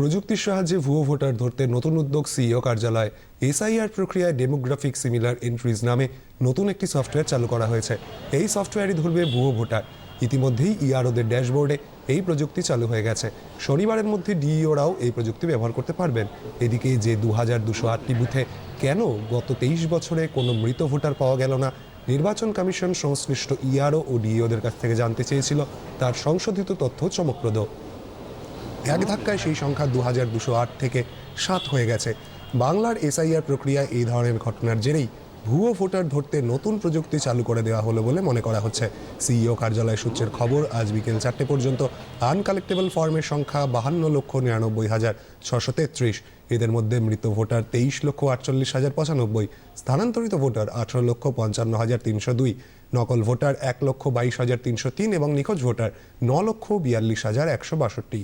প্রযুক্তির সাহায্যে ভুয়ো ভোটার ধরতে নতুন উদ্যোগ সিইও কার্যালয়। এসআইআর প্রক্রিয়ায় ডেমোগ্রাফিক সিমিলার এন্ট্রিজ নামে নতুন একটি সফটওয়্যার চালু করা হয়েছে। এই সফটওয়্যারই ধরবে ভুয়ো ভোটার। ইতিমধ্যেই ইআরওদের ড্যাশবোর্ডে এই প্রযুক্তি চালু হয়ে গেছে। শনিবারের মধ্যে ডিইওরাও এই প্রযুক্তি ব্যবহার করতে পারবেন। এদিকে যে দু হাজার দুশো আটটি বুথে কেন গত তেইশ বছরে কোনো মৃত ভোটার পাওয়া গেল না, নির্বাচন কমিশন সংশ্লিষ্ট ইআরও ও ডিইওদের কাছ থেকে জানতে চেয়েছিল। তার সংশোধিত তথ্য চমকপ্রদ। এক ধাক্কায় সেই সংখ্যা দু হাজার দুশো আট থেকে সাত হয়ে গেছে। বাংলার এসআইআর প্রক্রিয়ায় এই ধরনের ঘটনার জেরেই ভুয়ো ভোটার ধরতে নতুন প্রযুক্তি চালু করে দেওয়া হলো বলে মনে করা হচ্ছে। সিইও কার্যালয় সূত্রের খবর, আজ বিকেল চারটে পর্যন্ত আনকালেক্টেবল ফর্মের সংখ্যা বাহান্ন লক্ষ নিরানব্বই হাজার ছশো তেত্রিশ। এদের মধ্যে মৃত ভোটার তেইশ লক্ষ আটচল্লিশ হাজার পঁচানব্বই, স্থানান্তরিত ভোটার আঠারো লক্ষ পঞ্চান্ন হাজার তিনশো দুই, নকল ভোটার এক লক্ষ বাইশ হাজার তিনশো তিন এবং নিখোঁজ ভোটার ন লক্ষ বিয়াল্লিশ হাজার একশো বাষট্টি।